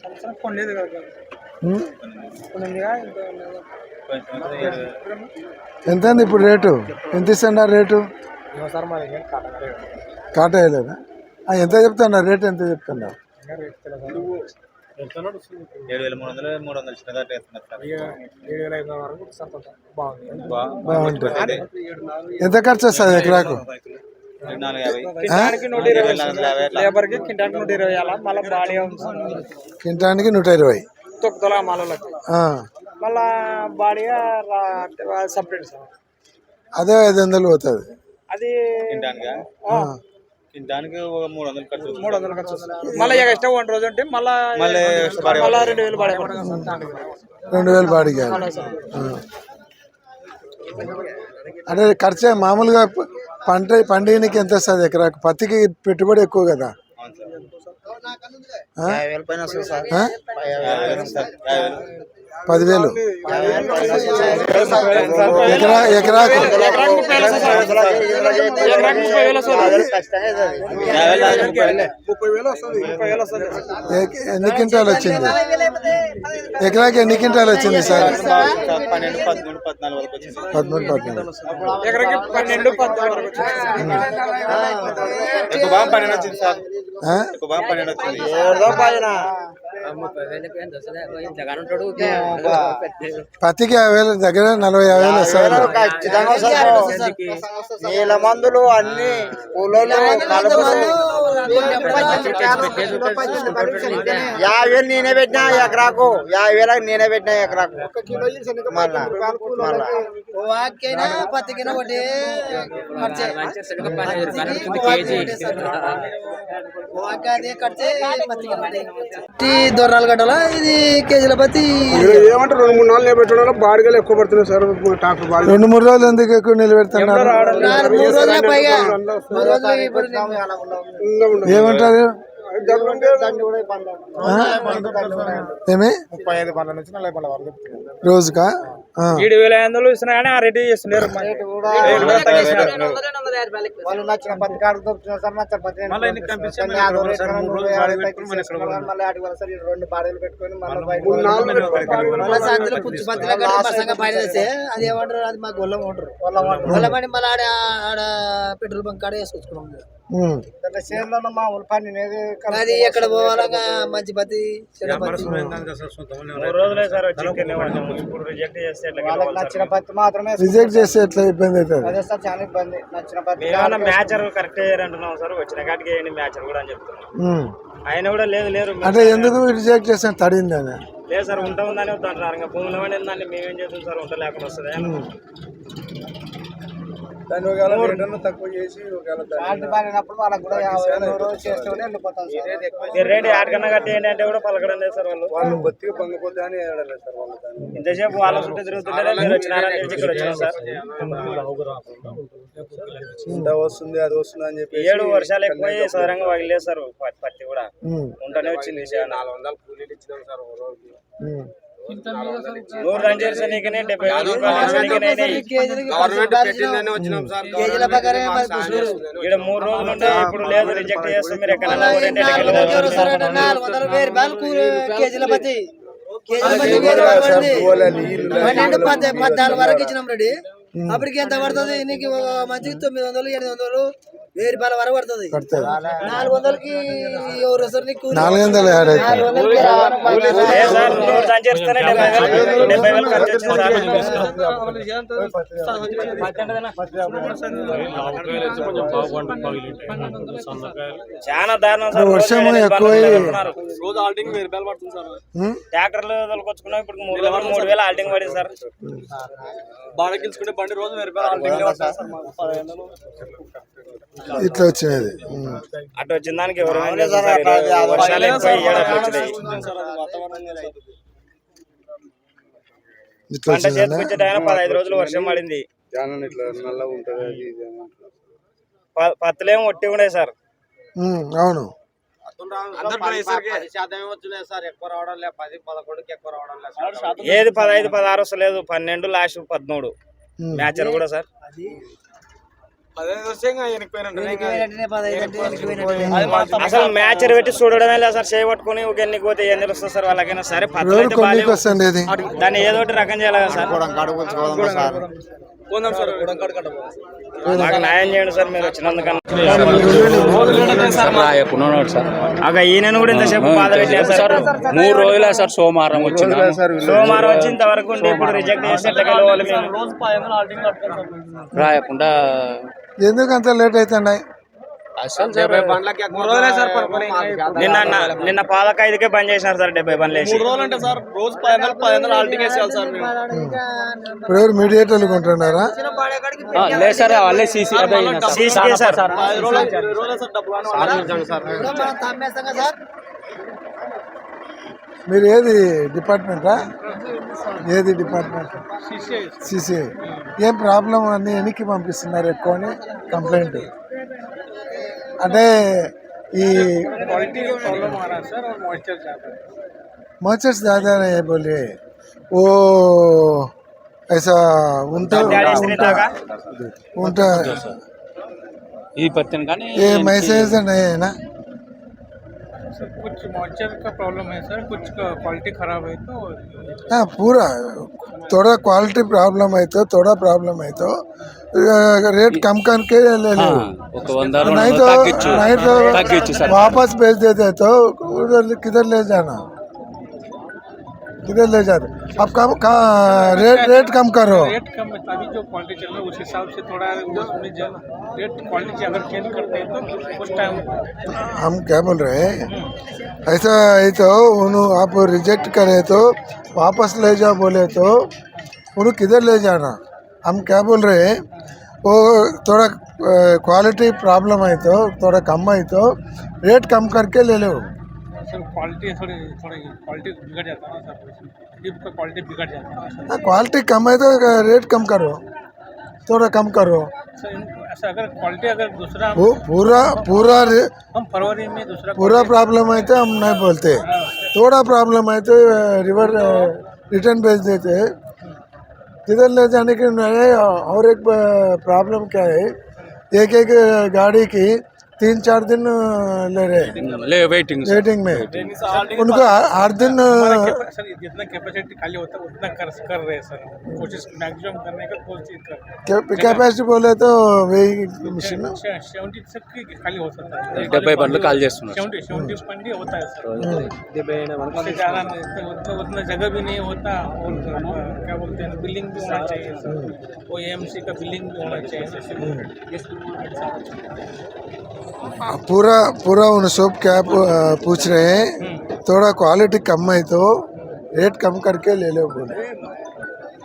సంవత్సరం కొనేది కదా. ఎంత ఇప్పుడు రేటు? ఎంత ఇస్తున్నారు రేటు? కాట వేయలేదా? ఎంత చెప్తున్నారు? రేట్ ఎంత ఏడు వేల మూడు వందలు మూడు వందలు చిన్న దాంట్లో వేస్తున్నారు ఎంత ఖర్చు వస్తుంది ఎకరాకు? యాభై కింటానికి నూట ఇరవై. ఏడు నాలుగు యాభై అట్లా. లేబర్కి కింటానికి నూట ఇరవై అలా మళ్ళీ బాడీ కింటానికి నూట ఇరవై. తొక్కుతల మాలలకి. మళ్ళా బాడీగా సపరేట్ సార్. అదే ఐదు వందలు పోతుంది. అది ఒక మూడు వందలు ఖర్చు. మూడు వందలు ఖర్చు వస్తుంది. మళ్ళీ ఇక ఎక్స్ట్రా వన్ రోజు అంటే మళ్ళీ మళ్ళీ బాడీ మళ్ళీ రెండు వేలు బాడీ రెండు వేలు బాడిగా అంటే ఖర్చు మామూలుగా పంట పండినకి ఎంత వస్తుంది ఎకరాకు పత్తికి పెట్టుబడి ఎక్కువ కదా. పైన పదివేలు. ఎకరా ఎకరాకు. ఎన్ని క్వింటాలు వచ్చింది? ఎకరాకి ఎన్ని క్వింటాలు వచ్చింది సార్? పదమూడు పద్నాలుగు. పద్నాలుగు పన్నెండు పత్తికి యాభై వేలు దగ్గర నలభై యాభై వేలు వస్తుంది నీళ్ళ మందులు అన్ని కూలోళ్ళు యాభై వేలు నేనే పెట్టినా ఎకరాకు. యాభై వేలకు నేనే పెట్టినా ఎకరాకు. మళ్ళా మళ్ళా. దొర్రాలు గడ్డల ఇది కేజీల పత్తి. ఏమంటారు రెండు మూడు నాలుగు పెట్టడం బాడిగలు ఎక్కువ పడుతున్నాయి సార్ ట్రాక్టర్ బాడీ రెండు మూడు రోజులు ఎందుకు ఎక్కువ నిలబెడుతున్నారు? ఏమంటారు? ఆ? ఏమి? ముప్పై ఐదు పండ్ల నుంచి నలభై పండ్ల వరకు రోజుకా. ఏడు వేల ఐదు వందలు ఇస్తున్నా కానీ ఆ చేస్తున్నారు. కూడా. వాళ్ళు నచ్చిన దొరుకుతున్నారు సార్ నచ్చిన మళ్ళీ సార్, రెండు బాడీలు పెట్టుకొని మళ్ళీ అది ఏమంటారు? అది మాకు గొల్లం ఉంటారు గొల్లమని మళ్ళీ ఆడ ఆడ పెట్రోల్ బంక్ కాడ వేసుకొచ్చుకున్నాం అది ఎక్కడ పోవాలగా మంచి పత్తి చెడు పత్తి? నచ్చిన పత్తి మాత్రమే రిజెక్ట్ చేస్తే ఎట్లా ఇబ్బంది అవుతుంది? అదే సార్ చాలా ఇబ్బంది. నచ్చిన పత్తి మ్యాచర్ కరెక్ట్ అంటున్నాం సార్? వచ్చిన కాటికి వేయండి మ్యాచర్ కూడా అని చెప్తున్నాం. ఆయన కూడా లేదు లేరు. అంటే ఎందుకు రిజెక్ట్ చేస్తాను తడింది అని లేదు సార్ ఉంటా ఉందని వద్దంటున్నారు. ఇంకా భూమిలో మేమేం చేస్తాం సార్? ఉంట లేకుండా వస్తుంది తక్కువ చేసి క్వాలిటీ బాగాలేనప్పుడు వాళ్ళకి కూడా యాభై నూరు చేస్తూనే కూడా పలకడం లేదు సార్ వాళ్ళు. వాళ్ళు బతికి అని సార్ వాళ్ళు ఇంతసేపు వాళ్ళ చుట్టూ తిరుగుతుంటే మీరు వచ్చినారని తెలిసి ఇక్కడ వచ్చినాం సార్? ఇంత వస్తుంది అది వస్తుంది అని చెప్పి ఏడు వర్షాలు ఎక్కువ సదరంగా వగిలేదు సార్ పత్తి కూడా. ఉంటనే వచ్చింది నాలుగు వందలు కూలీలు ఇచ్చినాం సార్. నూరు రన్ చేసి నీకనే డెబ్బై వేల రూపాయలు నీకనే అయినాయి. కేజీలకి కేజీల ప్రకారం మరి పుష్కరు. ఈడ మూడు రోజులు ఉంటే ఇప్పుడు లేదు రిజెక్ట్ చేస్తే మీరు ఎక్కడ పద్నాలుగు వరకు ఇచ్చినాం రెడీ. అప్పటికి ఎంత పడుతుంది? నీకు మంచికి తొమ్మిది వందలు ఎనిమిది వందలు. వెయ్యి రూపాయల వరకు పడుతుంది. నాలుగు వందలకి? నాలుగు వందల చాలా దారుణం సార్. వర్షం రోజు ఎక్కువ. ట్రాక్టర్లు తొలకొచ్చుకున్నాం ఇప్పుడు మూడు వేలు మూడు వేలు ఆల్టింగ్ పడింది సార్. ఇట్లా వచ్చినది ఉమ్. అటు వచ్చిన దానికి ఇట్లా పంట వచ్చిందా చేతికి వచ్చే టైం పదహైదు రోజులు వర్షం పడింది. ప- పత్తులేమో ఒట్టి ఉండే సార్. అవును. ఏది పదహైదు పదహారు వస్తలేదు పన్నెండు లాస్ట్ పదమూడు. ఉమ్. మ్యాచర్ కూడా సార్. అసలు మ్యాచ్ పెట్టి చూడడమే లేదు సార్ చేయబట్టుకుని ఒక ఎన్ని పోతే ఎన్ని వస్తుంది సార్ వాళ్ళకైనా సరే దాన్ని ఏదో ఒకటి రకం చేయాలి కదా సార్. న్యాయం చేయండి సార్ మీరు వచ్చినందుకన్నా. అక్క ఈయనను కూడా ఇంతసేపు బాధ పెట్టారు సార్. మూడు రోజులే సార్ సోమవారం వచ్చింది సోమవారం వచ్చి ఇంతవరకు ఇప్పుడు రిజెక్ట్ చేసి ఎట్లా కలవాలి మేము? రాయకుండా ఎందుకు అంత లేట్ అవుతున్నాయి అసలు నిన్న నిన్న పాలక ఐదుకే బంద్ చేసినారు సార్ డెబ్బై బండ్లు వేసి. ఇప్పుడు ఎవరు మీడియేటర్లు కొంటున్నారా? ఆ, లేదు సార్ వాళ్ళే సీసీ. సీసీకే సార్ ఇప్పుడు మనం తమ్మేస్తాం కదా సార్ మీరు ఏది డిపార్ట్మెంటా ఏది డిపార్ట్మెంట్ సిసిఐ ఏం ప్రాబ్లం అన్ని ఎనికి పంపిస్తున్నారు ఎక్కువ అని కంప్లైంట్ అంటే ఈ मॉइस्चर ज़्यादा नहीं है बोलिए वो ऐसा उनका డాడీ ఇస్త్రీ దాకా उनका ఈ పత్తిని కానీ ये मैसेज नहीं है ना सर। कुछ मॉइस्चर का प्रॉब्लम है सर कुछ क्वालिटी खराब है तो हाँ पूरा थोड़ा क्वालिटी प्रॉब्लम है तो थोड़ा प्रॉब्लम है तो रेट कम करके ले लो। हाँ, तो, नहीं तो नहीं तो वापस भेज देते तो किधर ले जाना? किधर ले जाते अब कम कहाँ रेट रेट कम करो रेट कम अभी जो क्वालिटी चल रहा है उस हिसाब से थोड़ा रेट क्वालिटी अगर चेंज करते हैं तो उस टाइम हम क्या बोल रहे हैं? ऐसा है तो उन्होंने आप रिजेक्ट करे तो वापस ले जाओ बोले तो उन्होंने किधर ले जाना? हम क्या बोल रहे हैं? वो थोड़ा क्वालिटी प्रॉब्लम है तो थोड़ा कम है तो रेट कम करके ले लो। सर क्वालिटी थोड़ी थोड़ी क्वालिटी बिगड़ जाता है ना सर क्वालिटी बिगड़ जाता है सर। हाँ, क्वालिटी कम है तो रेट कम करो। थोड़ा कम करो। सर अगर क्वालिटी अगर दूसरा वो पूरा पूरा हम फरवरी में दूसरा पूरा प्रॉब्लम है तो हम नहीं बोलते। थोड़ा प्रॉब्लम है तो रिवर रिटर्न भेज देते। किधर ले जाने के नए और एक प्रॉब्लम क्या है? एक एक गाड़ी की तीन चार दिन ले रहे हैं లే వెయిటింగ్ సార్ वेटिंग में उनको हर हर दिन सर जितना कैपेसिटी खाली होता है उतना कर कर रहे हैं सर कोशिश मैक्सिमम करने का कोशिश कर रहे हैं कैपेसिटी बोले तो वही मशीन सेवेंटी तक की खाली हो सकता है డెబ్బై బండ్లు కాల్ చేస్తున్నారు सेवेंटी सेवेंटी पंडी होता है सर उससे ज़्यादा नहीं तो उतना उतना जगह भी नहीं होता और क्या बोलते हैं बिल्डिंग भी होना चाहिए सर वो एएमसी का बिल्डिंग भी होना चाहिए पूरा पूरा उन सब क्या पूछ रहे हैं। थोड़ा क्वालिटी कम है तो रेट कम करके ले लो बोले।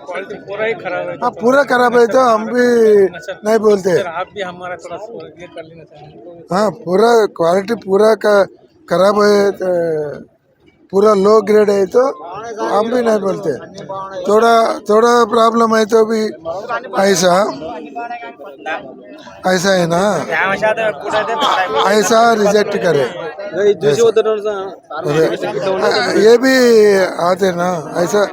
पूरा ही खराब है। हाँ पूरा खराब है तो हम भी नहीं बोलते। आप भी हमारा थोड़ा ये कर लेना हाँ पूरा क्वालिटी पूरा का खराब है तो पूरा लो ग्रेड है तो हम भी नहीं बोलते। थोड़ा थोड़ा प्रॉब्लम है तो भी ऐसा। ऐसा है ना? ऐसा रिजेक्ट करे। ये भी आते ना ऐसा।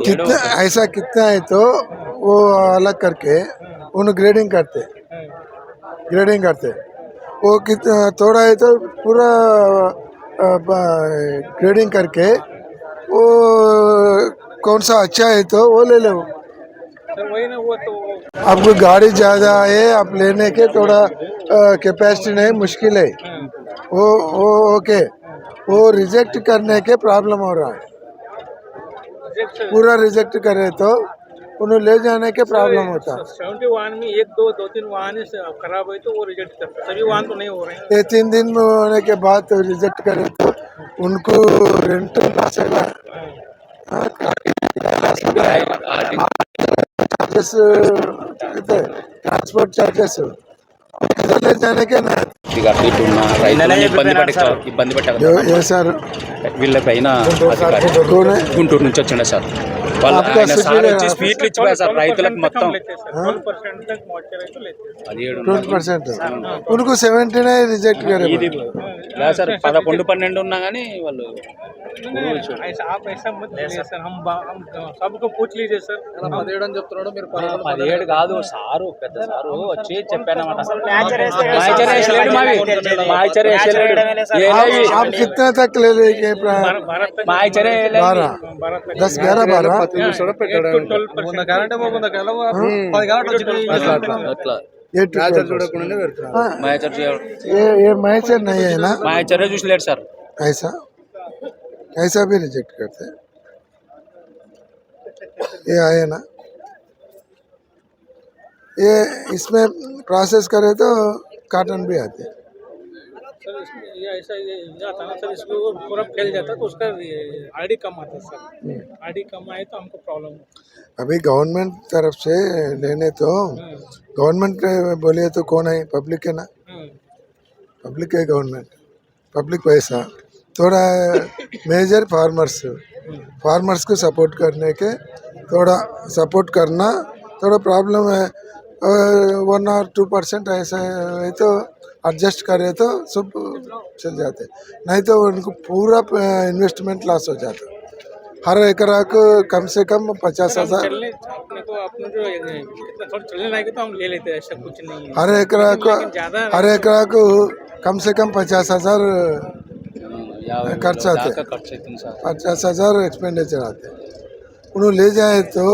कितना ऐसा कितना है तो वो अलग करके उन ग्रेडिंग करते। ग्रेडिंग करते। वो कितना थोड़ा है तो पूरा ग्रेडिंग करके, वो कौन सा अच्छा है तो वो ले लो। आपको गाड़ी ज़्यादा है, आप लेने के थोड़ा कैपेसिटी नहीं, मुश्किल है। वो वो, ओके। वो रिजेक्ट करने के प्रॉब्लम हो रहा है। पूरा रिजेक्ट करे तो उन्हें ले जाने के प्रॉब्लम होता है सेवेंटी वाहन में एक दो दो तीन वाहन ही से- खराब है तो वो रिजेक्ट करते हैं। सभी वाहन तो नहीं हो रहे हैं ये तीन दिन में होने के बाद तो रिजेक्ट करे तो उनको रेंट चार्जेस ट्रांसपोर्ट चार्जेस किधर ले जाने के ना ఇక అటు ఇటు ఉన్న రైతులను ఇబ్బంది పెట్ట ఇబ్బంది పెట్టారు ये ये सर వీళ్ళ పైన అధికారి कौन है గుంటూరు నుంచి వచ్చిండ సార్ వాళ్ళు आपका ఆయన సార్ superior వచ్చి है? స్వీట్లు ఇచ్చిపోయారు సార్ రైతులకు మొత్తం लेते हैं सर ट्वेल्व परसेंट तक मॉइस्चर है तो लेते हैं పదిహేడు ट्वेंटी परसेंट उनको सेवेंटी नहीं रिजेक्ट करे हाँ, లేదు సార్ పదకొండు పన్నెండు ఉన్నా కానీ వాళ్ళు ऐसा आप ऐसा मत लीजिए सर हम बा- हम सबको पूछ लीजिए सर పదిహేడు అని చెప్తున్నాడు మీరు పదిహేడు కాదు సారు పెద్ద సారు వచ్చి చెప్పానమాట మ్యాచ్ వేస్తే మాయచర్ వేసలేడు మావి మాయచర్ వేసలేడు आप कितने तक ले लेके प्रा- भारत మాయచరే बारह भारत दस ग्यारह बारह వంద కాలంటే వంద కాలం పది కాలం వచ్చినాయి అట్లా ये to twelve. हाँ, మాయచర్ ये ये मैचर नहीं है ना మాయచరే చూసలేడు సార్ ऐसा ऐसा भी रिजेक्ट करते हैं ये आए ना ये इसमें प्रोसेस करे तो काटन भी आते हैं सर इसमें ये ऐसा ये जाता ना सर इसमें वो पूरा फैल जाता तो उसका आईडी कम आता सर। आईडी कम आए तो हमको प्रॉब्लम अभी गवर्नमेंट तरफ़ से लेने तो गवर्नमेंट बोले तो कौन है? पब्लिक है ना? पब्लिक है गवर्नमेंट पब्लिक पैसा। थोड़ा मेजर फार्मर्स फार्मर्स को सपोर्ट करने के थोड़ा सपोर्ट करना थोड़ा प्रॉब्लम है। वन और टू परसेंट ऐसा है तो एडजस्ट करे तो सब चल जाते। नहीं तो उनको पूरा इन्वेस्टमेंट लॉस हो जाता। हर एकरा को कम से कम पचास हज़ार। हर एकरा को हर एकरा को कम से कम पचास हज़ार खर्च आते। पचास हज़ार एक्सपेंडिचर आते। उन्होंने ले जाए तो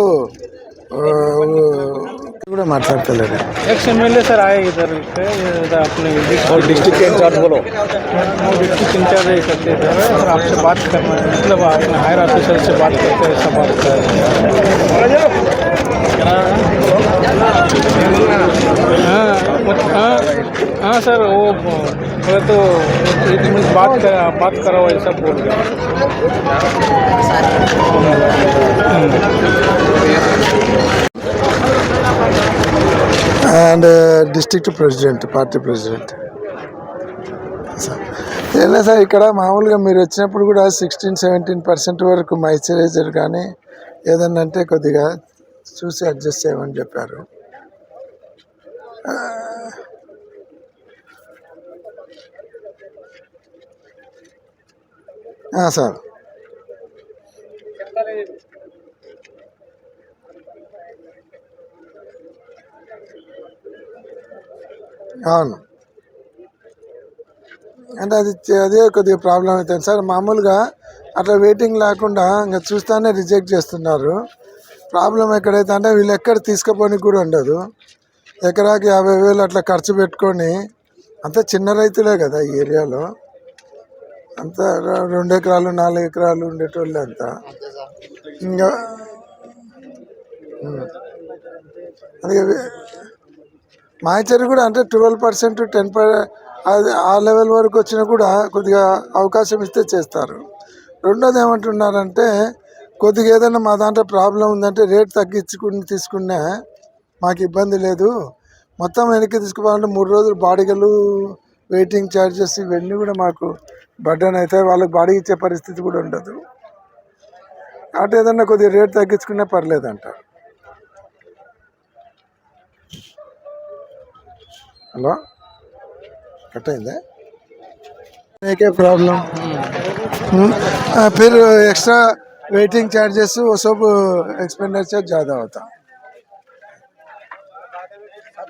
इंचार्ज बोलो। डिस्ट्रिक्ट इंचार्ज करते आपसे बात करना है। मतलब हायर ऑफिसर से बात करते हैं हाँ, हाँ, हाँ। सर वो बोले तो एक मिनट बात कर बात करो ऐसा बोल गया and district president party president ఏం లేదు సార్ ఇక్కడ మామూలుగా మీరు వచ్చినప్పుడు కూడా సిక్స్టీన్ సెవెంటీన్ పర్సెంట్ వరకు మైశ్చరైజర్ కానీ ఏదన్నా అంటే కొద్దిగా చూసి అడ్జస్ట్ చేయమని చెప్పారు. సార్. అవును. అంటే అది అదే కొద్దిగా ప్రాబ్లం అవుతుంది సార్ మామూలుగా అట్లా వెయిటింగ్ లేకుండా ఇంకా చూస్తానే రిజెక్ట్ చేస్తున్నారు. ప్రాబ్లం ఎక్కడైతే అంటే వీళ్ళు ఎక్కడ తీసుకుపోనికి కూడా ఉండదు. ఎకరాకి యాభై వేలు అట్లా ఖర్చు పెట్టుకొని అంత చిన్న రైతులే కదా ఈ ఏరియాలో. అంత రెండు ఎకరాలు నాలుగు ఎకరాలు ఉండేటోళ్ళే అంతా. ఇంకా అందుకే మాయచరి కూడా అంటే ట్వెల్వ్ పర్సెంట్ టెన్ అది ఆ లెవెల్ వరకు వచ్చినా కూడా కొద్దిగా అవకాశం ఇస్తే చేస్తారు. రెండోది ఏమంటున్నారంటే కొద్దిగా ఏదైనా మా దాంట్లో ప్రాబ్లం ఉందంటే రేట్ తగ్గించుకుని తీసుకున్నా మాకు ఇబ్బంది లేదు. మొత్తం వెనక్కి తీసుకుపోవాలంటే మూడు రోజులు బాడిగలు వెయిటింగ్ ఛార్జెస్ ఇవన్నీ కూడా మాకు బర్డన్ అవుతాయి వాళ్ళకి బాడీ ఇచ్చే పరిస్థితి కూడా ఉండదు. అటు ఏదన్నా కొద్దిగా రేట్ తగ్గించుకున్నా పర్లేదంటారు అంటారు हेलो कट है क्या प्रॉब्लम हम्म, आ, फिर एक्स्ट्रा वेटिंग चार्जेस वो सब एक्सपेंडिचर ज़्यादा होता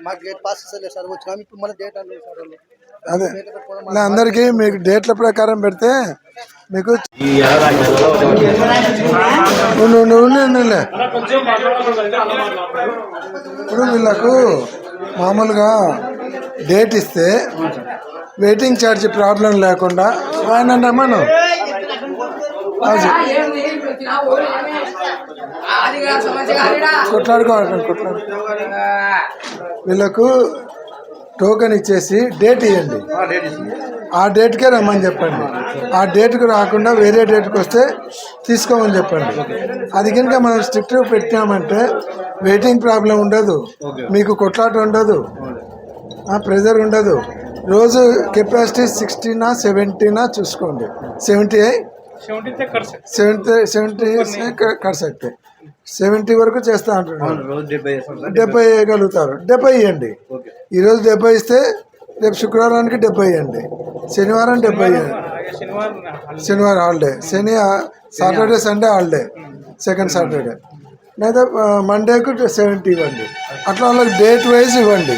మాకు గేట్ పాస్ ఇస్తలేదు సార్ వచ్చినా ఇప్పుడు మన డేట్ అనలేదు సార్ వాళ్ళు అదే ఇలా అందరికీ మీకు డేట్ల ప్రకారం పెడితే మీకు నువ్వు నువ్వు నువ్వులే ఇప్పుడు వీళ్ళకు మామూలుగా డేట్ ఇస్తే వెయిటింగ్ ఛార్జ్ ప్రాబ్లం లేకుండా ఆయన రమ్మను. కొట్లాడుకోవాలి కొట్లాడు వీళ్ళకు టోకెన్ ఇచ్చేసి డేట్ ఇవ్వండి ఆ డేట్కే రమ్మని చెప్పండి. ఆ డేట్కి రాకుండా వేరే డేట్కి వస్తే తీసుకోమని చెప్పండి. అది కనుక మనం స్ట్రిక్ట్ పెట్టామంటే వెయిటింగ్ ప్రాబ్లం ఉండదు. మీకు కొట్లాట ఉండదు. ప్రెజర్ ఉండదు. రోజు కెపాసిటీ సిక్స్టీనా సెవెంటీనా చూసుకోండి. సెవెంటీ సెవెంటీ సెవెంటీ కట్స్ అయితే సెవెంటీ వరకు చేస్తా అంటున్నాను డెబ్బై వేయగలుగుతారు. డెబ్బై ఇవ్వండి ఈరోజు డెబ్బై ఇస్తే రేపు శుక్రవారానికి డెబ్బై ఇవ్వండి శనివారం డెబ్బై శనివారం హాలిడే. శని Saturday Sunday holiday. Second Saturday. లేదా మండేకు సెవెంటీ ఇవ్వండి. అట్లా వాళ్ళకి డేట్ వైజ్ ఇవ్వండి.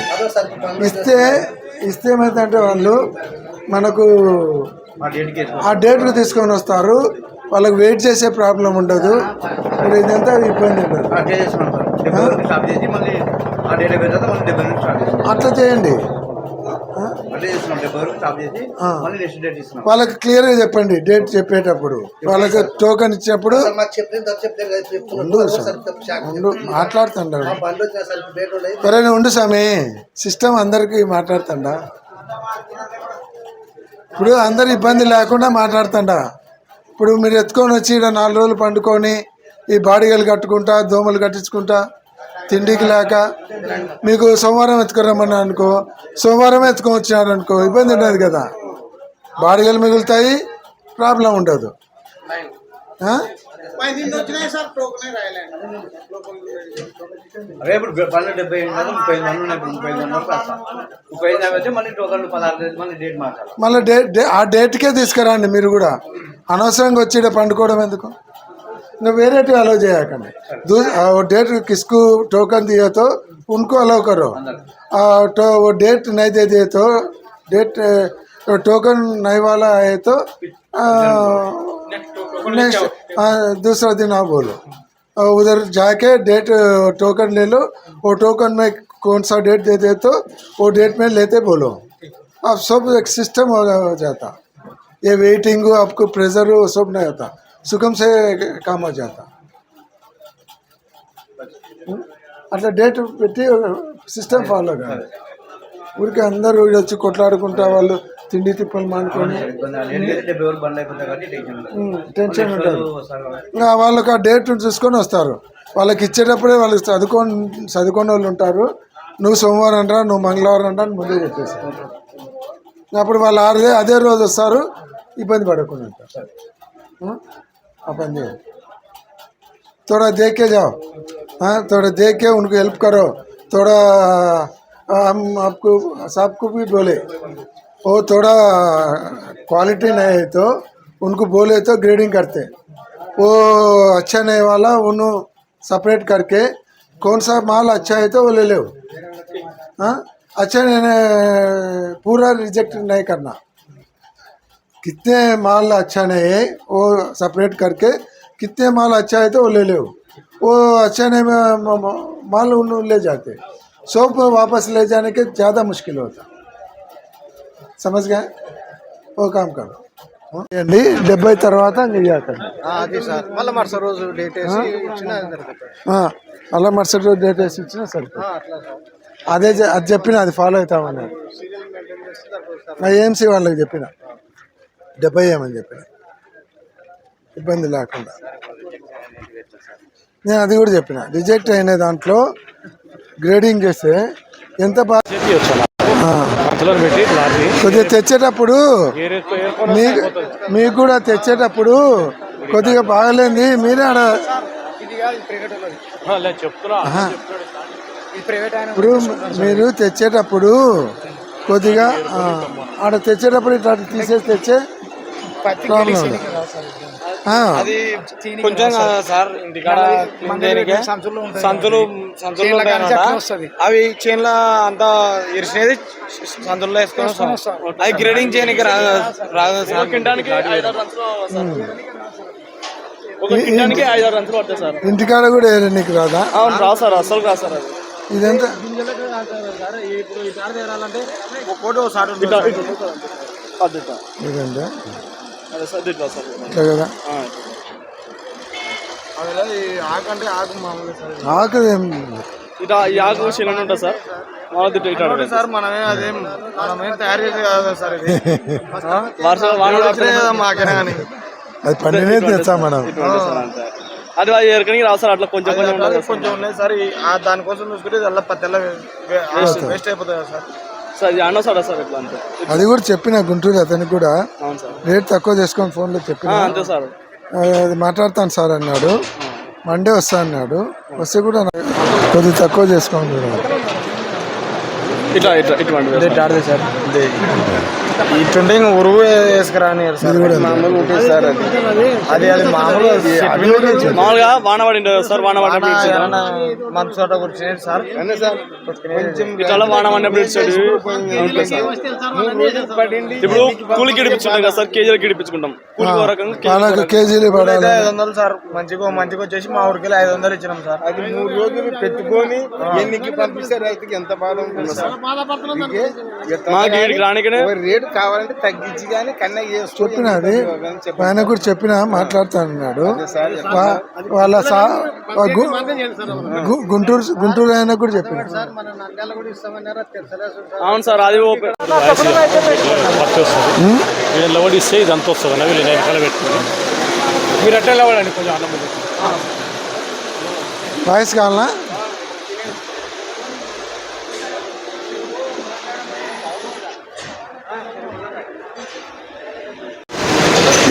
ఇస్తే ఇస్తే ఏమైందంటే వాళ్ళు మనకు ఆ డేట్కు తీసుకొని వస్తారు. వాళ్ళకి వెయిట్ చేసే ప్రాబ్లం ఉండదు. ఇప్పుడు ఇదంతా ఇబ్బంది ఉండదు అట్లా చేయండి. వాళ్ళకి క్లియర్గా చెప్పండి డేట్ చెప్పేటప్పుడు. వాళ్ళకి టోకెన్ ఇచ్చినప్పుడు ఉండు సార్. ఉండు మాట్లాడుతుండ ఎవరైనా ఉండు స్వామి సిస్టమ్ అందరికి మాట్లాడుతుండా. ఇప్పుడు అందరు ఇబ్బంది లేకుండా మాట్లాడుతుండా. ఇప్పుడు మీరు ఎత్తుకొని వచ్చి ఈడ నాలుగు రోజులు పండుకొని ఈ బాడిగలు కట్టుకుంటా దోమలు కట్టించుకుంటా తిండికి లేక మీకు సోమవారం ఎత్తుకురమ్మని అనుకో సోమవారం ఎత్తుకొని వచ్చినారు అనుకో ఇబ్బంది ఉండదు కదా. బాడిగలు మిగులుతాయి ప్రాబ్లం ఉండదు? అదే ఇప్పుడు డెబ్బై కదా ముప్పై ఐదు మంది ఉన్నాయి ఇప్పుడు ముప్పై ఐదు వరకు వస్తాం ముప్పై ఐదు అయితే మళ్ళీ టోకన్లు పదహారు తేదీ మళ్ళీ డేట్ మార్చాలి. మళ్ళీ డే డే ఆ డేట్కే తీసుకురండి మీరు కూడా. అనవసరంగా వచ్చి ఈడ పండుకోవడం ఎందుకు? ఇంకా వేరేటి అలౌ చేయకండి దూ ఆ, वो डेट किसको टोकन दिए तो उनको अलाउ करो आ, तो वो डेट नहीं दे दिए तो डेट अ, टोकन नहीं वाला है तो नेक्स्ट दूसरा दिन आप बोलो और उधर जाके डेट टोकन ले लो वो टोकन में कौन सा डेट दे दे तो वो डेट में लेते बोलो अब सब एक सिस्टम हो हो जाता ये वेटिंग आपको प्रेशर वो सब नहीं होता సుఖం సే కామ జాత. అట్లా డేట్ పెట్టి సిస్టమ్ ఫాలో కాదు. ఊరికి అందరూ వచ్చి కొట్లాడుకుంటా వాళ్ళు తిండి తిప్పలు మానుకొని. టెన్షన్ ఉంటారు ఇంకా వాళ్ళకి ఆ డేట్ చూసుకొని వస్తారు. వాళ్ళకి ఇచ్చేటప్పుడే వాళ్ళు చదువుకో చదువుకున్న వాళ్ళు ఉంటారు. నువ్వు సోమవారం అంటారా నువ్వు మంగళవారం అంటా అని ముందే చెప్పేస్తారు అప్పుడు వాళ్ళు ఆరు అదే రోజు వస్తారు. ఇబ్బంది పడకుండా ఉంటారు. अपन जो। थोड़ा देख के जाओ। हाँ थोड़ा देख के उनको हेल्प करो। थोड़ा हम आपको साहब को भी बोले। वो थोड़ा क्वालिटी नहीं है तो उनको बोले तो ग्रेडिंग करते। वो अच्छा नहीं वाला, उन्हों सेपरेट करके कौन सा माल अच्छा है तो वो ले लो। हाँ अच्छा नहीं, पूरा रिजेक्ट नहीं करना। कितने माल अच्छा नहीं है वो सेपरेट करके कितने माल अच्छा है तो वो ले लो वो अच्छा नहीं मा- मा- मा- माल उन ले जाते सब वापस ले जाने के ज़्यादा मुश्किल होता समझ गए वो काम करो అండి డెబ్బై తర్వాత ఇయ్యాకండి అది సార్ మళ్ళీ మరుసటి రోజు డేట్ వేసి ఇచ్చిన అలా మరుసటి రోజు డేట్ వేసి ఇచ్చినా సరిపోతుంది అట్లా సార్ అదే చె- అది చెప్పిన అది ఫాలో అవుతామన్నారు ఏఎంసీ వాళ్ళకి చెప్పిన డెబ్బై ఏమని చెప్పిన. ఇబ్బంది లేకుండా. నేను అది కూడా చెప్పిన. రిజెక్ట్ అయిన దాంట్లో గ్రేడింగ్ చేస్తే ఎంత బాగా కొద్దిగా తెచ్చేటప్పుడు మీకు మీకు కూడా తెచ్చేటప్పుడు కొద్దిగా బాగలేంది. మీరే ఆడ. ఇప్పుడు మీరు తెచ్చేటప్పుడు కొద్దిగా ఆ, ఆడ తెచ్చేటప్పుడు ఇట్లా తీసేసి తెచ్చే కొంచెం సార్. ఇంటికాడ అన్నమాట. అవి చేనుల అంతా ఇరిసినది సంతుల్లో వేసుకొని. అది గ్రేడింగ్ చేయడానికి రాదు రాదు సార్. ఒక కింటానికి ఐదు ఆరు రంచులు పడతాయి సార్. ఇంటికాడ కూడా నీకు రాదా? అవును రా సార్. అసలు రా సార్ అది. ఇదంతా కదా? ఆ. ఆకు ఏం ఇట్లా ఈ ఆకు శిలని ఉంటుంది సార్. మామూలు. సార్ మనమే అదేం మనమేం తయారు చేసి కాదు సార్ ఇది. వర్షాలు మాకేనా కానీ అది పండినే తెచ్చా మనం. అది అది ఎరకనికి రావు సార్ అట్లా కొంచెం కొంచెం. కొంచెం ఉన్నాయి సార్. దానికోసం చూసుకుంటే అలా పత్తెల్ల వేస్ట్ అయిపోతుంది కదా సార్. అది కూడా చెప్పిన గుంటూరు అతనికి కూడా. అవును సార్. రేట్ తక్కువ చేసుకొని ఫోన్లో చెప్పిన. మాట్లాడతాను సార్ అన్నాడు. మండే వస్తా అన్నాడు. వస్తే కూడా నాకు కొద్దిగా తక్కువ చేసుకోండి ఇట్లా ఇట్లా ఇటువంటి సార్. ఇటుంటే ఇంకా ఉరువు వేసుకురాని సార్. మామూలు ఉంటుంది సార్ అది. అది అది మామూలు మామూలుగా వాన పడింది సార్ వాన పడినప్పుడు ఇచ్చారు. మన చోట సార్. కొంచెం ఇట్లా వాన పడినప్పుడు ఇచ్చాడు ఉంటుంది సార్. ఇప్పుడు కూలికి గిడిపించుకుంటాం కదా సార్ కేజీలు గిడిపించుకుంటాం. రకంగా కేజీలు ఐదు వందలు సార్. మంచిగా మంచిగా వచ్చేసి మా ఊరికి ఐదు వందలు ఇచ్చినాం సార్. అది మూడు రోజులు పెట్టుకొని ఎన్నికి పంపిస్తే రైతుకి ఎంత బాధ ఉంటుంది సార్. మాకు రేటు కావాలంటే తగ్గించి కానీ కన్నా చెప్పిన అది. ఆయన కూడా చెప్పిన మాట్లాడుతానన్నాడు. వా- వాళ్ళ సా గుంటూరు గుంటూరు ఆయన కూడా చెప్పిన. అవును సార్ అది ఓపెన్. వీళ్ళు లవడిస్తే ఇదంతా వస్తుంది. అన్న వీళ్ళు మీరు అట్లా కొంచెం అన్నం. వాయిస్ కావాలా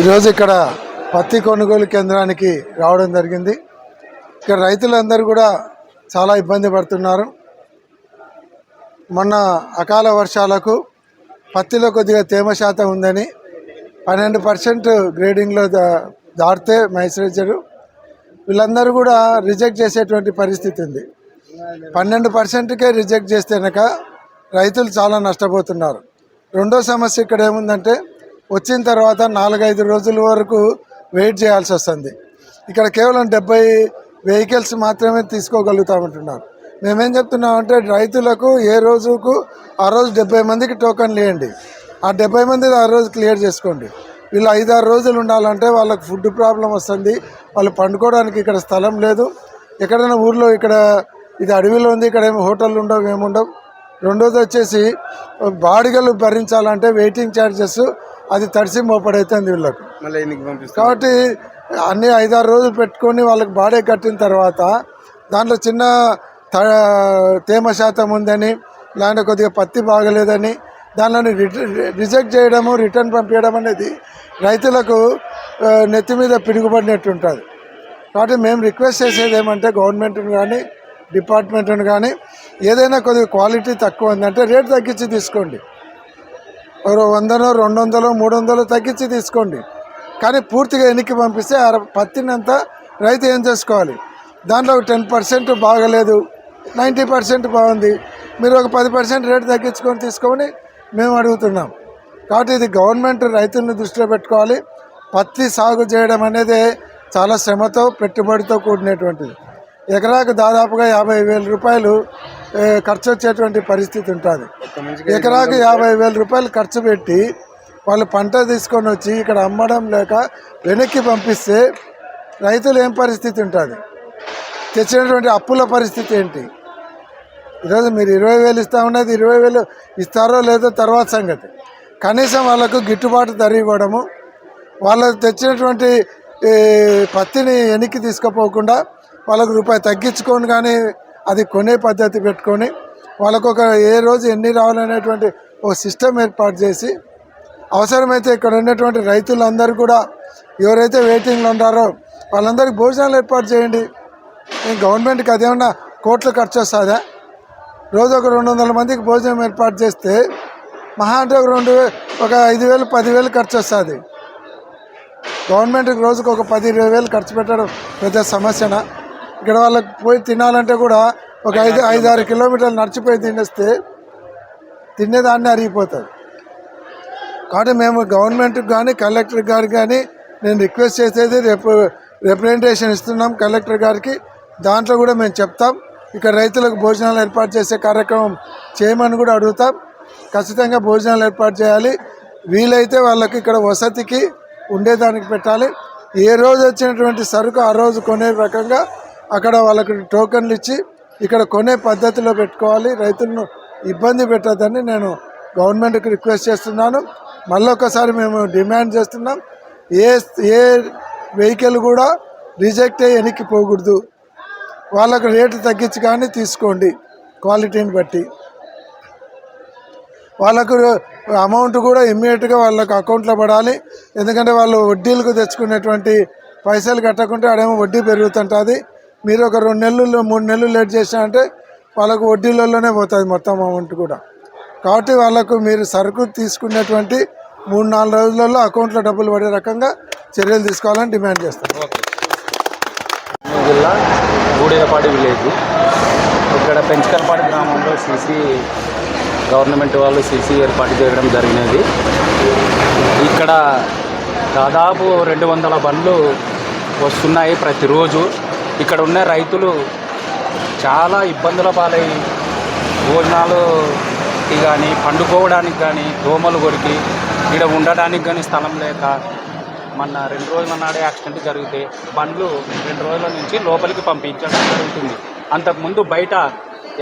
ఈరోజు ఇక్కడ పత్తి కొనుగోలు కేంద్రానికి రావడం జరిగింది. ఇక్కడ రైతులందరూ కూడా చాలా ఇబ్బంది పడుతున్నారు. మొన్న అకాల వర్షాలకు పత్తిలో కొద్దిగా తేమ శాతం ఉందని పన్నెండు పర్సెంట్ గ్రేడింగ్లో దా దాటితే మైసరేచరు వీళ్ళందరూ కూడా రిజెక్ట్ చేసేటువంటి పరిస్థితి ఉంది. పన్నెండు పర్సెంట్కే రిజెక్ట్ చేస్తే రైతులు చాలా నష్టపోతున్నారు. రెండో సమస్య ఇక్కడ ఏముందంటే వచ్చిన తర్వాత నాలుగైదు రోజుల వరకు వెయిట్ చేయాల్సి వస్తుంది. ఇక్కడ కేవలం డెబ్బై వెహికల్స్ మాత్రమే తీసుకోగలుగుతామంటున్నారు. మేమేం చెప్తున్నామంటే రైతులకు ఏ రోజుకు ఆ రోజు డెబ్బై మందికి టోకన్లు ఇవ్వండి. ఆ డెబ్బై మంది ఆ రోజు క్లియర్ చేసుకోండి. వీళ్ళు ఐదారు రోజులు ఉండాలంటే వాళ్ళకి ఫుడ్ ప్రాబ్లం వస్తుంది. వాళ్ళు పండుకోవడానికి ఇక్కడ స్థలం లేదు. ఎక్కడైనా ఊర్లో ఇక్కడ ఇది అడవిలో ఉంది ఇక్కడ ఏమి హోటళ్ళు ఉండవు ఏముండవు రెండోది వచ్చేసి బాడిగలు భరించాలంటే వెయిటింగ్ ఛార్జెస్ అది తడిసి మోపడైతుంది వీళ్ళకు. మళ్ళీ ఎన్నికి కాబట్టి అన్ని ఐదారు రోజులు పెట్టుకొని వాళ్ళకి బాడే కట్టిన తర్వాత దాంట్లో చిన్న తేమ శాతం ఉందని లేదంటే కొద్దిగా పత్తి బాగలేదని దానిని రిజెక్ట్ చేయడము రిటర్న్ పంపించడం అనేది రైతులకు నెత్తి మీద ఉంటుంది కాబట్టి మేము రిక్వెస్ట్ చేసేది ఏమంటే గవర్నమెంట్ని కానీ డిపార్ట్మెంట్ని కానీ ఏదైనా కొద్దిగా క్వాలిటీ తక్కువ ఉందంటే రేట్ తగ్గించి తీసుకోండి. ఒక రెండు వందలు మూడు వందలు తగ్గించి తీసుకోండి. కానీ పూర్తిగా ఎన్నికి పంపిస్తే ఆ పత్తినంతా రైతు ఏం చేసుకోవాలి? దాంట్లో ఒక టెన్ పర్సెంట్ బాగలేదు. నైంటీ పర్సెంట్ బాగుంది. మీరు ఒక పది పర్సెంట్ రేటు తగ్గించుకొని తీసుకొని మేము అడుగుతున్నాం. కాబట్టి ఇది గవర్నమెంట్ రైతులను దృష్టిలో పెట్టుకోవాలి. పత్తి సాగు చేయడం అనేది చాలా శ్రమతో పెట్టుబడితో కూడినటువంటిది. ఎకరాకు దాదాపుగా యాభై వేల రూపాయలు ఖర్చు వచ్చేటువంటి పరిస్థితి ఉంటుంది. ఎకరాకు యాభై వేల రూపాయలు ఖర్చు పెట్టి వాళ్ళు పంట తీసుకొని వచ్చి ఇక్కడ అమ్మడం లేక వెనక్కి పంపిస్తే రైతులు ఏం పరిస్థితి ఉంటుంది? తెచ్చినటువంటి అప్పుల పరిస్థితి ఏంటి? ఈరోజు మీరు ఇరవై వేలు ఇస్తా ఉన్నది ఇరవై వేలు ఇస్తారో లేదో తర్వాత సంగతి. కనీసం వాళ్ళకు గిట్టుబాటు ధర ఇవ్వడము వాళ్ళకు తెచ్చినటువంటి పత్తిని వెనక్కి తీసుకుపోకుండా వాళ్ళకు రూపాయి తగ్గించుకొని కానీ అది కొనే పద్ధతి పెట్టుకొని వాళ్ళకు ఒక ఏ రోజు ఎన్ని రావాలనేటువంటి ఒక సిస్టమ్ ఏర్పాటు చేసి అవసరమైతే ఇక్కడ ఉన్నటువంటి రైతులందరూ కూడా ఎవరైతే వెయిటింగ్లో ఉన్నారో వాళ్ళందరికీ భోజనాలు ఏర్పాటు చేయండి. గవర్నమెంట్కి అదేమన్నా కోట్లు ఖర్చు వస్తుందా? రోజు ఒక రెండు వందల మందికి భోజనం ఏర్పాటు చేస్తే మహా అంటే ఒక రెండు ఒక ఐదు వేలు పదివేలు ఖర్చు వస్తుంది. గవర్నమెంట్కి రోజుకు ఒక పది ఇరవై వేలు ఖర్చు పెట్టడం పెద్ద సమస్యనా? ఇక్కడ వాళ్ళకి పోయి తినాలంటే కూడా ఒక ఐదు ఐదు ఆరు కిలోమీటర్లు నడిచిపోయి తినేస్తే తినేదాన్ని అరిగిపోతుంది కాబట్టి మేము గవర్నమెంట్కి కానీ కలెక్టర్ గారికి కానీ నేను రిక్వెస్ట్ చేసేది రేపు రిప్రజెంటేషన్ ఇస్తున్నాం కలెక్టర్ గారికి. దాంట్లో కూడా మేము చెప్తాం. ఇక్కడ రైతులకు భోజనాలు ఏర్పాటు చేసే కార్యక్రమం చేయమని కూడా అడుగుతాం. ఖచ్చితంగా భోజనాలు ఏర్పాటు చేయాలి. వీలైతే వాళ్ళకి ఇక్కడ వసతికి ఉండేదానికి పెట్టాలి. ఏ రోజు వచ్చినటువంటి సరుకు ఆ రోజు కొనే రకంగా అక్కడ వాళ్ళకి టోకన్లు ఇచ్చి ఇక్కడ కొనే పద్ధతిలో పెట్టుకోవాలి. రైతులను ఇబ్బంది పెట్టద్దని నేను గవర్నమెంట్కి రిక్వెస్ట్ చేస్తున్నాను. మళ్ళొకసారి మేము డిమాండ్ చేస్తున్నాం. ఏ ఏ వెహికల్ కూడా రిజెక్ట్ అయ్యి వెనక్కి పోకూడదు వాళ్ళకు రేటు తగ్గించి కానీ తీసుకోండి క్వాలిటీని బట్టి. వాళ్ళకు అమౌంట్ కూడా ఇమ్మీడియట్గా వాళ్ళకు అకౌంట్లో పడాలి. ఎందుకంటే వాళ్ళు వడ్డీలకు తెచ్చుకునేటువంటి పైసలు కట్టకుంటే ఆడేమో వడ్డీ పెరుగుతుంటుంది. మీరు ఒక రెండు నెలలు మూడు నెలలు లేట్ చేసినా అంటే వాళ్ళకు వడ్డీలలోనే పోతుంది మొత్తం అమౌంట్ కూడా. కాబట్టి వాళ్ళకు మీరు సరుకు తీసుకున్నటువంటి మూడు నాలుగు రోజులలో అకౌంట్లో డబ్బులు పడే రకంగా చర్యలు తీసుకోవాలని డిమాండ్ చేస్తాం. జిల్లా గూడేపాటి విలేజ్. ఇక్కడ పెంచకల్పాటి గ్రామంలో సీసీ గవర్నమెంట్ వాళ్ళు సీసీ ఏర్పాటు చేయడం జరిగినది. ఇక్కడ దాదాపు రెండు వందల బండ్లు వస్తున్నాయి ప్రతిరోజు. ఇక్కడ ఉన్న రైతులు చాలా ఇబ్బందుల పాలై భోజనాలుకి కానీ పండుకోవడానికి కానీ దోమలు కొరికి ఇక్కడ ఉండడానికి కానీ స్థలం లేక మొన్న రెండు రోజుల నాడే యాక్సిడెంట్ జరిగితే బండ్లు రెండు రోజుల నుంచి లోపలికి పంపించడం జరుగుతుంది. అంతకుముందు బయట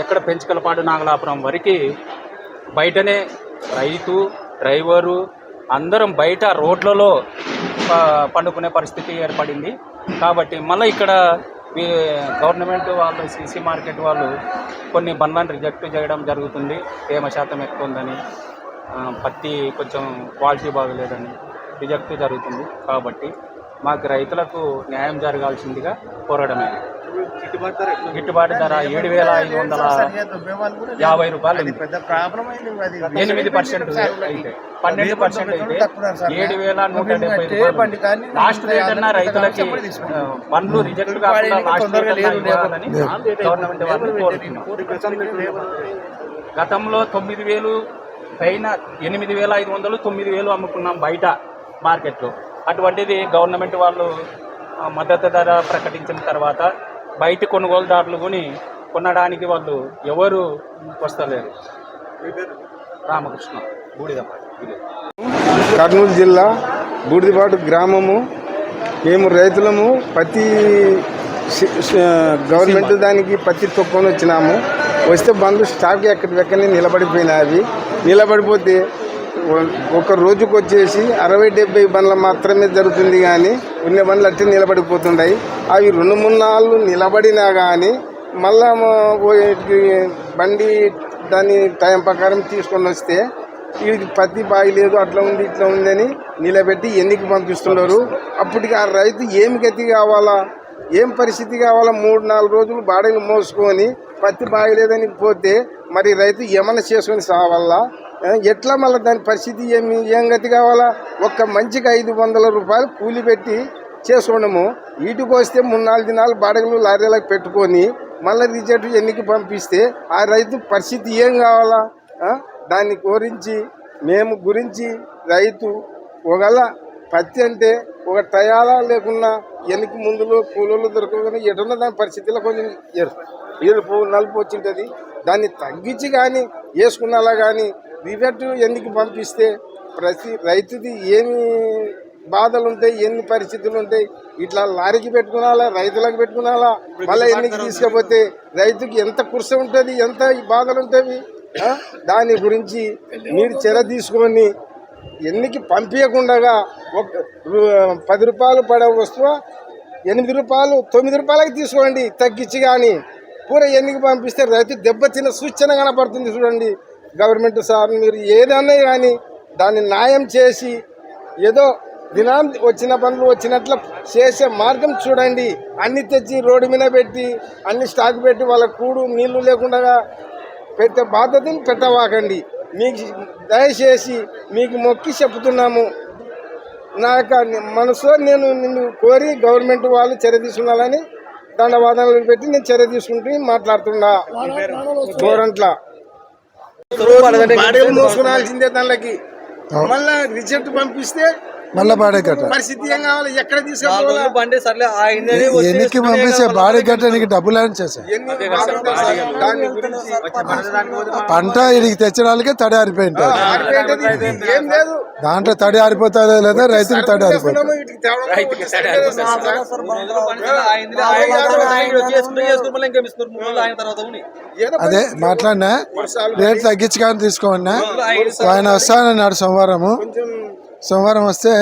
ఎక్కడ పెంచుకలపాడు నాగలాపురం వరకు బయటనే రైతు డ్రైవరు అందరం బయట రోడ్లలో పండుకునే పరిస్థితి ఏర్పడింది. కాబట్టి మళ్ళీ ఇక్కడ గవర్నమెంట్ వాళ్ళు సీసీ మార్కెట్ వాళ్ళు కొన్ని బండ్లను రిజెక్ట్ చేయడం జరుగుతుంది. తేమ శాతం ఎక్కువ ఉందని పత్తి కొంచెం క్వాలిటీ బాగలేదని రిజెక్ట్ జరుగుతుంది. కాబట్టి మాకు రైతులకు న్యాయం జరగాల్సిందిగా కోరడమే. గిట్టుబాటు ధర ఏడు వేల ఐదు వందల యాభై రూపాయలు. పెద్ద ఎనిమిది పర్సెంట్ అయితే పన్నెండు పర్సెంట్ అయితే ఏడు వేల నూట డెబ్బై రూపాయలు లాస్ట్ రేట్ అన్న రైతులకి బండ్లు రిజెక్ట్ కాకుండా లాస్ట్ రేట్ అన్నా ఇవ్వాలని గవర్నమెంట్ గతంలో తొమ్మిది వేలు పైన ఎనిమిది వేల ఐదు వందలు తొమ్మిది వేలు అమ్ముకున్నాం బయట మార్కెట్లో. అటువంటిది గవర్నమెంట్ వాళ్ళు మద్దతు ధర ప్రకటించిన తర్వాత బయట కొనుగోలుదారులు కొని కొనడానికి వాళ్ళు ఎవరు వస్తలేరు. రామకృష్ణ బూడిదపాటి. కర్నూలు జిల్లా బూడిదిపాటు గ్రామము. మేము రైతులము సి- గవర్నమెంట్ దానికి పత్తి తొక్కొని వచ్చినాము. వస్తే బండ్లు స్టాక్ ఎక్కడికక్కడనే నిలబడిపోయినాయి నిలబడిపోతే ఒక రోజుకు వచ్చేసి అరవై డెబ్బై బండ్లు మాత్రమే జరుగుతుంది కానీ ఉన్న బండ్లు అట్టి నిలబడిపోతున్నాయి అవి రెండు మూడు నాళ్ళు నిలబడినా కానీ మళ్ళా బండి దాని టైం ప్రకారం తీసుకొని వస్తే ఇది పత్తి బాగలేదు అట్లా ఉంది ఇట్లా ఉందని నిలబెట్టి ఎన్నికి పంపిస్తున్నారు అప్పటికి ఆ రైతు ఏం గతి కావాలా? ఏం పరిస్థితి కావాలా? మూడు నాలుగు రోజులు బాడీలు మోసుకొని పత్తి బాగలేదని పోతే మరి రైతు ఏమైనా చేసుకొని సావాలా? ఎట్లా మళ్ళీ దాని పరిస్థితి ఏమి ఏం గతి కావాలా? ఒక్క మంచికి ఐదు వందల రూపాయలు కూలి పెట్టి చేసుకోవడము వీటికి వస్తే మూడు నాలుగు దినాలు బాడగలు లారీలకు పెట్టుకొని మళ్ళీ రిజల్ట్ ఎన్నికి పంపిస్తే ఆ రైతు పరిస్థితి ఏం కావాలా? దాన్ని కోరించి మేము గురించి రైతు ఒకవేళ పత్తి అంటే ఒక టయాలా లేకున్నా ఎనికి ముందులో కూలీలు దొరకకుండా ఎటున్న దాని పరిస్థితిలో కొంచెం ఎరుపు నలుపు వచ్చింటుంది. దాన్ని తగ్గించి కానీ వేసుకున్నలా కానీ రిజల్ట్ ఎన్నికి పంపిస్తే ప్రతి రైతుది ఏమి బాధలు ఉంటాయి ఎన్ని పరిస్థితులు ఉంటాయి ఇట్లా లారీకి పెట్టుకునాలా రైతులకు పెట్టుకునాలా మళ్ళీ ఎన్నికి తీసుకపోతే రైతుకి ఎంత కుర్స ఉంటుంది ఎంత బాధలు ఉంటాయి ఆ? దాని గురించి మీరు చెర తీసుకొని ఎన్నికి పంపించకుండా ఒక పది రూపాయలు పడే వస్తువు ఎనిమిది రూపాయలు తొమ్మిది రూపాయలకి తీసుకోండి తగ్గించి కానీ పూర ఎన్నికి పంపిస్తే రైతు దెబ్బతిన్న సూచన కనపడుతుంది చూడండి గవర్నమెంట్ సార్ మీరు ఏదన్నా కానీ దాన్ని న్యాయం చేసి ఏదో దినం వచ్చిన పనులు వచ్చినట్లు చేసే మార్గం చూడండి. అన్ని తెచ్చి రోడ్డు మీద పెట్టి అన్ని స్టాక్ పెట్టి వాళ్ళ కూడు నీళ్ళు లేకుండా పెట్టే బాధ్యతను పెట్టవాకండి. మీకు దయచేసి మీకు మొక్కి చెప్తున్నాము. నా యొక్క మనసులో నేను నిన్ను కోరి గవర్నమెంట్ వాళ్ళు చర్య తీసుకున్నాలని దండవాదనలు పెట్టి నేను చర్య తీసుకుంటూ మాట్లాడుతున్నా. గోరంట్ల. బాడీలు మోసుకునాల్సిందే దానికి మళ్ళా రిజల్ట్ పంపిస్తే మళ్ళీ బాడీ కట్ట పరిస్థితి ఏం కావాలి ఎక్కడ తీసుకెళ్ళాలి ఎన్నికి పంపించే బాడీ కట్టడానికి డబ్బులు అని గురించి పంట ఇడికి తెచ్చడానికే తడి ఆరిపోయి ఉంటుంది ఆరిపోయేది ఏం లేదు దాంట్లో తడి ఆరిపోతుందో లేదా రైతుకి తడి ఆరిపోతుంది అదే మాట్లాడినా రేట్ తగ్గించి కానీ తీసుకోమన్నా ఆయన వస్తానన్నాడు సోమవారము కొంచెం సోమవారం వస్తే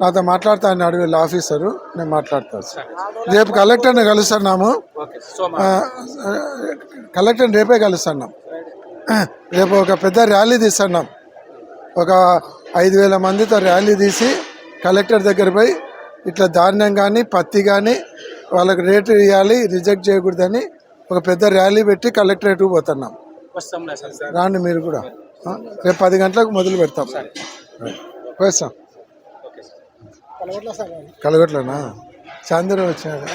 నాతో మాట్లాడుతా అన్నాడు వీళ్ళ ఆఫీసరు నేను మాట్లాడతాను సార్. రేపు కలెక్టర్ని కలుస్తున్నాము. కలెక్టర్ని రేపే కలుస్తున్నాం. రేపు ఒక పెద్ద ర్యాలీ తీస్తున్నాం. ఒక ఐదు వేల మందితో ర్యాలీ తీసి కలెక్టర్ దగ్గర పోయి ఇట్లా ధాన్యం కానీ పత్తి కానీ వాళ్ళకి రేటు ఇవ్వాలి రిజెక్ట్ చేయకూడదని ఒక పెద్ద ర్యాలీ పెట్టి కలెక్టరేట్కి పోతున్నాం. రాండి మీరు కూడా? రేపు పది గంటలకు మొదలు పెడతాం. వేస్తాం. కలగట్లేనా? చాందిర వచ్చాడు